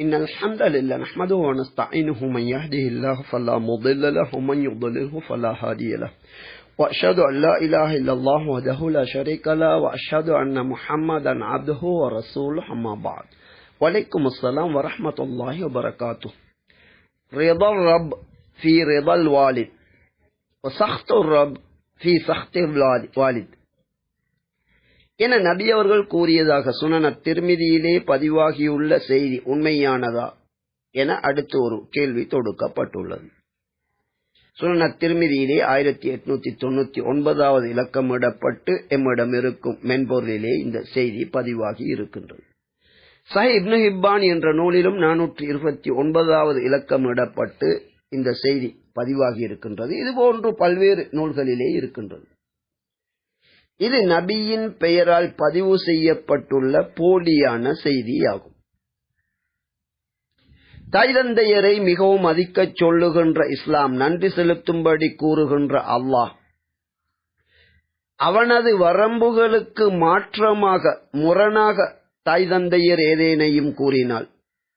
إن الحمد لله نحمده ونستعينه من يهده الله فلا مضل له ومن يضلله فلا هادي له. وأشهد أن لا إله إلا الله وحده لا شريك له وأشهد أن محمدا عبده ورسوله أما بعد. وعليكم السلام ورحمة الله وبركاته. رضا الرب في رضا الوالد وسخط الرب في سخط الوالد. என நபி அவர்கள் கூறியதாக சுனன திருமிதியிலே பதிவாகியுள்ள செய்தி உண்மையானதா என அடுத்து ஒரு கேள்வி தொடுக்கப்பட்டுள்ளது. சுனன திருமிதியிலே ஆயிரத்தி எட்நூத்தி தொண்ணூத்தி ஒன்பதாவது இலக்கமிடப்பட்டு எம்மிடம் இருக்கும் மென்பொருளிலே இந்த செய்தி பதிவாகி இருக்கின்றது. சஹி இப்னு ஹிப்பான் என்ற நூலிலும் நானூற்றி இருபத்தி ஒன்பதாவது இலக்கமிடப்பட்டு இந்த செய்தி பதிவாகி இருக்கின்றது. இதுபோன்று பல்வேறு நூல்களிலே இருக்கின்றது. இது நபியின் பெயரால் பதிவு செய்யப்பட்டுள்ள போலியான செய்தியாகும். தாய் தந்தையரை மிகவும் அதிக்கச் சொல்லுகின்ற இஸ்லாம் நன்றி செலுத்தும்படி கூறுகின்ற அல்லாஹ் அவனது வரம்புகளுக்கு மாற்றமாக முரணாக தாய் தந்தையர் ஏதேனையும் கூறினால்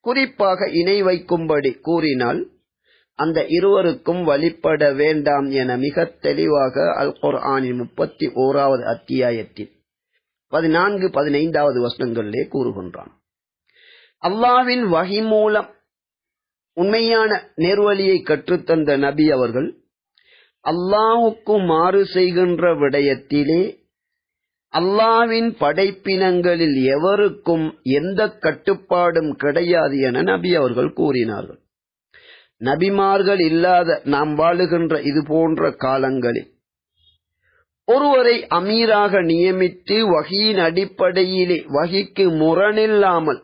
குறிப்பாக இணை வைக்கும்படி கூறினால் அந்த இருவருக்கும் வழிபட வேண்டாம் என மிக தெளிவாக அல் குர்ஆனின் முப்பத்தி ஓராவது அத்தியாயத்தில் பதினான்கு பதினைந்தாவது வசனங்களிலே கூறுகின்றான். அல்லாவின் வகி மூலம் உண்மையான நேர்வழியை கற்றுத்தந்த நபி அவர்கள் அல்லாஹுக்கு மாறு செய்கின்ற விடயத்திலே அல்லாவின் படைப்பினங்களில் எவருக்கும் எந்த கட்டுப்பாடும் கிடையாது என நபி அவர்கள் கூறினார்கள். நபிமார்கள் இல்லாத நாம் வாழுகின்ற இது போன்ற காலங்களில் ஒருவரை அமீராக நியமித்து வகியின் அடிப்படையிலே வகிக்கு முரணில்லாமல்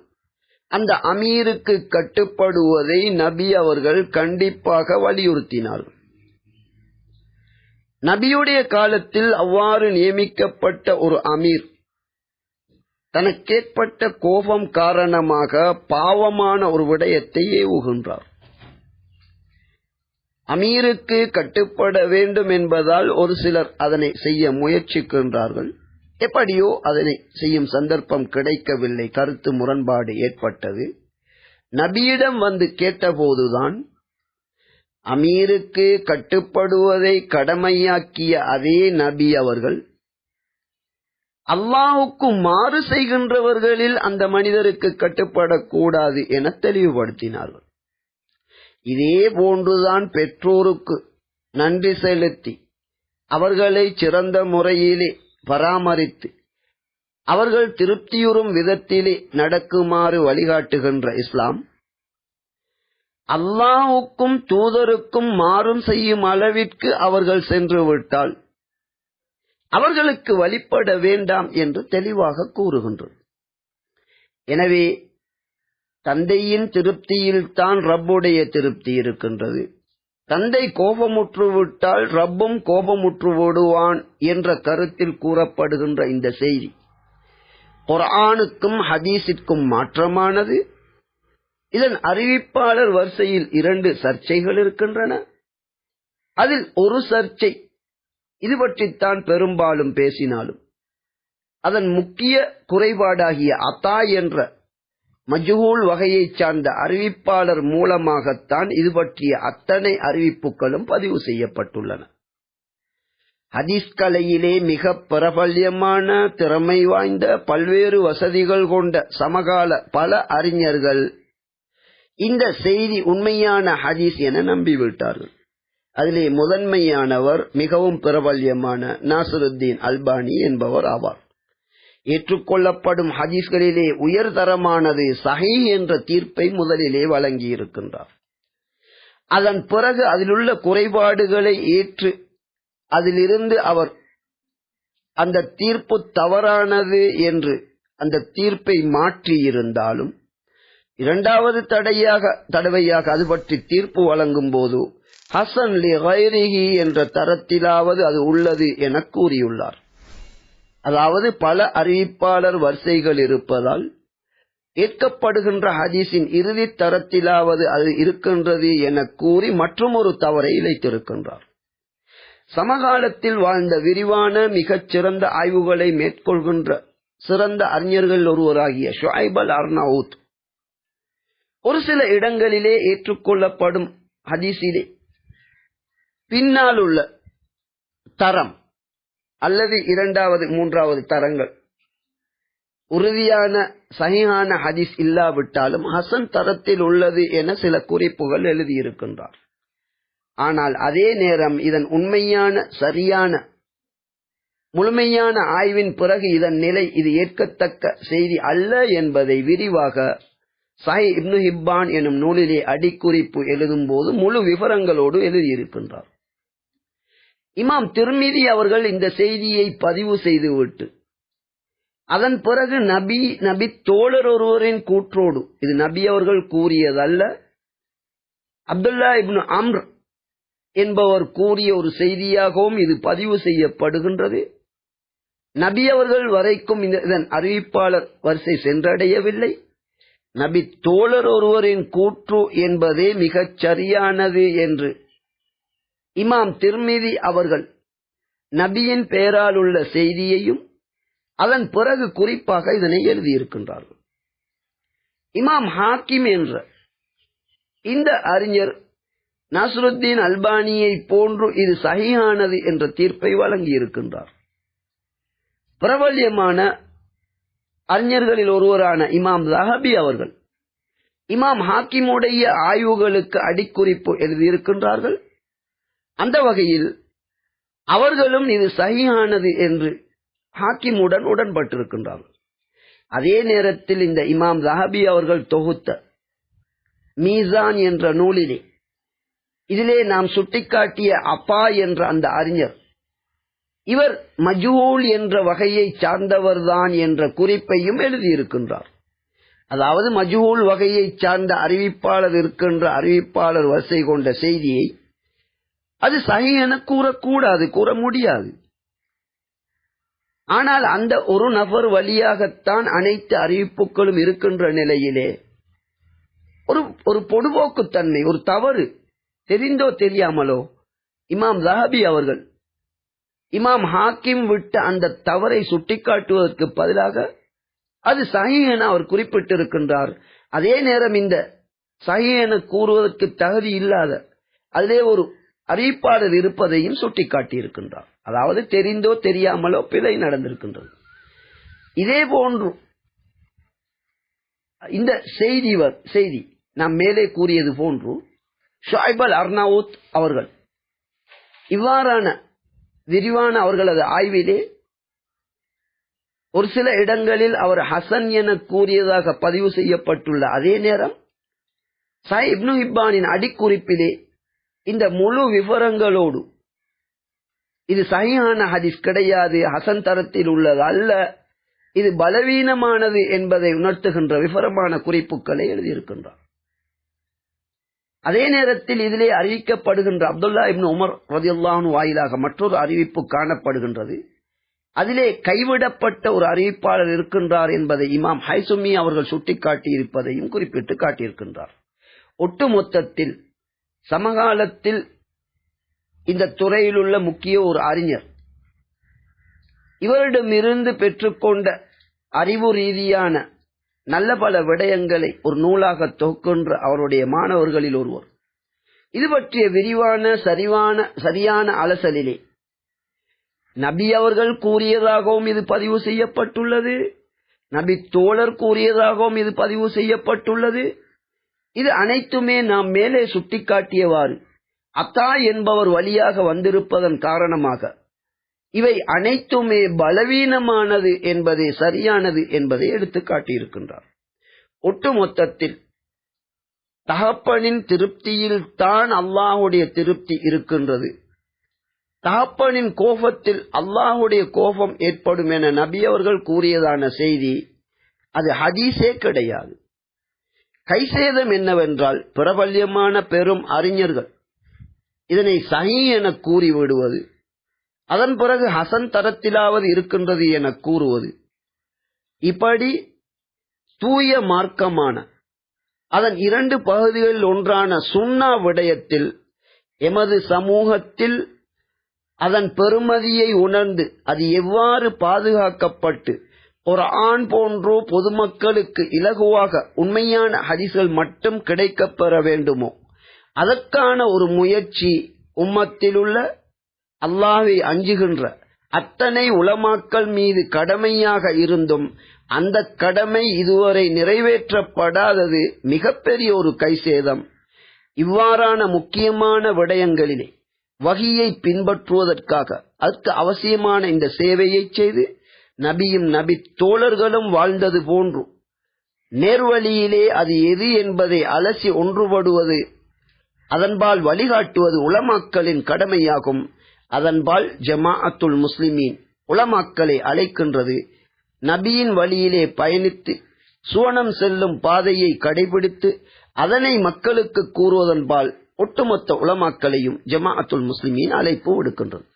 அந்த அமீருக்கு கட்டுப்படுவதை நபி அவர்கள் கண்டிப்பாக வலியுறுத்தினார்கள். நபியுடைய காலத்தில் அவ்வாறு நியமிக்கப்பட்ட ஒரு அமீர் தனக்கேற்பட்ட கோபம் காரணமாக பாவமான ஒரு விடயத்தை ஏவுகின்றார். அமீருக்கு கட்டுப்பட வேண்டும் என்பதால் ஒரு சிலர் அதனை செய்ய முயற்சிக்கின்றார்கள். எப்படியோ அதனை செய்யும் சந்தர்ப்பம் கிடைக்கவில்லை. கருத்து முரண்பாடு ஏற்பட்டது. நபியிடம் வந்து கேட்டபோதுதான் அமீருக்கு கட்டுப்படுவதை கடமையாக்கிய அதே நபி அவர்கள் அல்லாஹுக்கு மாறு செய்கின்றவர்களில் அந்த மனிதருக்கு கட்டுப்படக்கூடாது என தெளிவுபடுத்தினார்கள். இதே போன்றுதான் பெற்றோருக்கு நன்றி செலுத்தி அவர்களை சிறந்த முறையிலே பராமரித்து அவர்கள் திருப்தியுறும் விதத்திலே நடக்குமாறு வழிகாட்டுகின்ற இஸ்லாம். அல்லாவுக்கும் தூதருக்கும் மாறும் செய்யும் அளவிற்கு அவர்கள் சென்று விட்டால் அவர்களுக்கு வழிபட வேண்டாம் என்று தெளிவாக கூறுகின்றது எனவே தந்தையின் திருப்தியில்தான் ரப்புடைய திருப்தி இருக்கின்றது. தந்தை கோபமுற்று விட்டால் ரப்பும் கோபமுற்று விடுவான் என்ற கருத்தில் கூறப்படுகின்ற இந்த செய்தி. குரானுக்கும் ஹதீஸிற்கும் மாற்றமானது. இதன் அறிவிப்பாளர் வரிசையில் இரண்டு சர்ச்சைகள் இருக்கின்றன. அதில் ஒரு சர்ச்சை இது பற்றித்தான் பெரும்பாலும் பேசினாலும். அதன் முக்கிய குறைபாடாகிய அத்தா என்ற மஜ்ஹூல் வகையைச் சார்ந்த அறிவிப்பாளர் மூலமாகத்தான் இது பற்றிய அத்தனை அறிவிப்புகளும் பதிவு செய்யப்பட்டுள்ளன. ஹதீஸ் கலையிலே மிக பிரபல்யமான திறமை வாய்ந்த பல்வேறு வசதிகள் கொண்ட சமகால பல அறிஞர்கள் இந்த செய்தி உண்மையான ஹதீஸ் என நம்பிவிட்டார்கள். அதிலே முதன்மையானவர் மிகவும் பிரபல்யமான நாசருத்தீன் அல்பானி என்பவர் ஆவார். ஏற்றுக்கொள்ளப்படும் ஹதீஸ்களிலே உயர்தரமானது சஹி என்ற தீர்ப்பை முதலிலே வழங்கியிருக்கின்றார். அதன் பிறகு அதிலுள்ள குறைபாடுகளை ஏற்று அதிலிருந்து அவர் அந்த தீர்ப்பு தவறானது என்று அந்த தீர்ப்பை மாற்றி இருந்தாலும் இரண்டாவது தடையாக தடவையாக அது பற்றி தீர்ப்பு வழங்கும் போது ஹசன் லி என்ற தரத்திலாவது அது உள்ளது என கூறியுள்ளார். அதாவது பல அறிவிப்பாளர் வரிசைகள் இருப்பதால் ஏற்கப்படுகின்ற ஹதீஸின் இறுதி தரத்திலாவது அது இருக்கின்றது என கூறி மற்றும் ஒரு தவறை இழைத்திருக்கின்றார் சமகாலத்தில் வாழ்ந்த விரிவான மிகச் சிறந்த ஆய்வுகளை மேற்கொள்கின்ற சிறந்த அறிஞர்கள் ஒருவராகிய ஷுஐபல் அர்னவுத். ஒரு சில இடங்களிலே ஏற்றுக்கொள்ளப்படும் ஹதீஸிலே பின்னால் உள்ள தரம் அல்லது இரண்டாவது மூன்றாவது தரங்கள். உறுதியான சகியான ஹதீஸ் இல்லாவிட்டாலும் ஹசன் தரத்தில் உள்ளது என சில குறிப்புகள் எழுதியிருக்கின்றார். ஆனால் அதே நேரம் இதன் உண்மையான சரியான முழுமையான ஆய்வின் பிறகு இதன் நிலை இது ஏற்கத்தக்க செய்தி அல்ல என்பதை விரிவாக சாய் இப்னு ஹிப்பான் எனும் நூலிலே அடிக்குறிப்பு எழுதும் போது முழு விவரங்களோடு எழுதியிருக்கின்றார். இமாம் திருமிதி அவர்கள் இந்த செய்தியை பதிவு செய்துவிட்டு அதன் பிறகு நபி நபி தோழர் ஒருவரின் கூற்றோடு இது நபி அவர்கள் கூறியதல்ல அப்துல்லா இப்னு அம்ர் என்பவர் கூறிய ஒரு செய்தியாகவும் இது பதிவு செய்யப்படுகின்றது. நபி அவர்கள் வரைக்கும் இந்த இதன் அறிவிப்பாளர் வரிசை சென்றடையவில்லை. நபி தோழர் ஒருவரின் கூற்று என்பதே மிகச் சரியானது என்று இமாம் திருமிதி அவர்கள் நபியின் பெயரால் உள்ள செய்தியையும் அதன் பிறகு குறிப்பாக இதனை எழுதியிருக்கின்றார்கள். இமாம் ஹாக்கிம் என்ற இந்த அறிஞர் நசருத்தீன் அல்பானியை போன்று இது சகியானது என்ற தீர்ப்பை வழங்கியிருக்கின்றார். பிரபல்யமான அறிஞர்களில் ஒருவரான இமாம் ஜஹபி அவர்கள் இமாம் ஹாக்கிமுடைய ஆய்வுகளுக்கு அடிக்குறிப்பு எழுதியிருக்கின்றார்கள். அந்த வகையில் அவர்களும் இது சகியானது என்று ஹாக்கிமுடன் உடன்பட்டிருக்கின்றார்கள். அதே நேரத்தில் இந்த இமாம் ஜஹபி அவர்கள் தொகுத்த மீசான் என்ற நூலிலே இதிலே நாம் சுட்டிக்காட்டிய அப்பா என்ற அந்த அறிஞர் இவர் மஜூல் என்ற வகையை சார்ந்தவர்தான் என்ற குறிப்பையும் எழுதியிருக்கின்றார். அதாவது மஜூல் வகையை சார்ந்த அறிவிப்பாளர் இருக்கின்ற அறிவிப்பாளர் வரிசை கொண்ட செய்தியை அது சகி என கூறக்கூடாது கூற முடியாது. ஆனால் அந்த ஒரு நபர் வழியாகத்தான் அனைத்து அறிவிப்புகளும் இருக்கின்ற நிலையிலே ஒரு ஒரு பொடுபோக்குத்தன்மை ஒரு தவறு தெரிந்தோ தெரியாமலோ இமாம் ஜஹபி அவர்கள் இமாம் ஹாக்கிம் விட்ட அந்த தவறை சுட்டிக்காட்டுவதற்கு பதிலாக அது சகி என அவர் குறிப்பிட்டிருக்கின்றார். அதே நேரம் இந்த சகி என கூறுவதற்கு தகுதி இல்லாத அதிலே ஒரு அறிவிப்பாளர் இருப்பதையும் சுட்டிக்காட்டியிருக்கின்றார். அதாவது தெரிந்தோ தெரியாமலோ பிழை நடந்திருக்கின்றது. இதே போன்று இந்த செய்தி செய்தி நாம் மேலே கூறியது போன்று ஷாய்பல் அர்னாவுத் அவர்கள் இவ்வாறான விரிவான அவர்களது ஆய்விலே ஒரு சில இடங்களில் அவர் ஹசன் என கூறியதாக பதிவு செய்யப்பட்டுள்ள அதே நேரம் சாய் இப்னு இப்பானின் அடிக்குறிப்பிலே இந்த முழு விவரங்களோடு. இது சரியான ஹதீஸ் கிடையாது ஹசன் தரத்தில் உள்ளது அல்ல. இது பலவீனமானது என்பதை உணர்த்துகின்ற விவரமான குறிப்புகளை எழுதியிருக்கின்றார். அதே நேரத்தில் இதிலே அறிவிக்கப்படுகின்ற அப்துல்லா இப்னு உமர் ரதியுல்லான் வாயிலாக மற்றொரு அறிவிப்பு காணப்படுகின்றது. அதிலே கைவிடப்பட்ட ஒரு அறிவிப்பாளர் இருக்கின்றார் என்பதை இமாம் ஹைசுமி அவர்கள் சுட்டிக்காட்டி இருப்பதையும் குறிப்பிட்டு காட்டியிருக்கின்றார். ஒட்டுமொத்தத்தில் சமகாலத்தில் இந்த துறையில் உள்ள முக்கிய ஒரு அறிஞர். இவரிடமிருந்து பெற்றுக்கொண்ட அறிவு ரீதியான நல்ல பல விடயங்களை ஒரு நூலாக தொகுக்கின்ற அவருடைய மாணவர்களில் ஒருவர். இது பற்றிய விரிவான சரிவான சரியான அலசலிலே நபி அவர்கள் கூறியதாகவும் இது பதிவு செய்யப்பட்டுள்ளது. நபி தோழர் கூறியதாகவும் இது பதிவு செய்யப்பட்டுள்ளது. இது அனைத்துமே நாம் மேலே சுட்டிக்காட்டியவாறு. அத்தா என்பவர் வழியாக வந்திருப்பதன் காரணமாக. இவை அனைத்துமே பலவீனமானது என்பதே சரியானது என்பதை எடுத்து காட்டியிருக்கின்றார். ஒட்டுமொத்தத்தில் தகப்பனின் திருப்தியில் தான் அல்லாஹுடைய திருப்தி இருக்கின்றது. தகப்பனின் கோபத்தில் அல்லாஹுடைய கோபம் ஏற்படும் என நபி அவர்கள் கூறியதான செய்தி அது ஹதீஸே கிடையாது. கைசேதம் என்னவென்றால் பிரபல்யமான பெரும் அறிஞர்கள். இதனை சஹி என கூறி விடுவது அதன் பிறகு ஹசன் தரத்திலாவது இருக்கின்றது என கூறுவது. இப்படி தூய மார்க்கமான அதன் இரண்டு பகுதிகளில் ஒன்றான சுண்ணா விடயத்தில் எமது சமூகத்தில் அதன் பெருமதியை உணர்ந்து அது எவ்வாறு பாதுகாக்கப்பட்டு ஒரு ஆண் போன்றோ பொதுமக்களுக்கு இலகுவாக உண்மையான ஹதிசுகள் மட்டும் கிடைக்கப் பெற வேண்டுமோ? அதற்கான ஒரு முயற்சி உம்மத்திலுள்ள அல்லாஹை அஞ்சுகின்ற அத்தனை உளமாக்கள் மீது கடமையாக இருந்தும் அந்த கடமை இதுவரை நிறைவேற்றப்படாதது மிகப்பெரிய ஒரு கைசேதம். இவ்வாறான முக்கியமான விடயங்களிலே வகையை பின்பற்றுவதற்காக அதற்கு அவசியமான இந்த சேவையை செய்து நபியும் நபி தோழர்களும் வாழ்ந்தது போன்று. நேர்வழியிலே அது எது என்பதை அலசி ஒன்றுபடுவது அதன்பால் வழிகாட்டுவது உலமாக்களின் கடமையாகும். அதன்பால் ஜமாஅத்துல் முஸ்லிமீன் உலமாக்களை அழைக்கின்றது. நபியின் வழியிலே பயணித்து சுவனம் செல்லும் பாதையை கடைபிடித்து அதனை மக்களுக்கு கூறுவதன்பால் ஒட்டுமொத்த உலமாக்களையும் ஜமாஅத்துல் முஸ்லிமீன் அழைப்பு விடுக்கின்றது.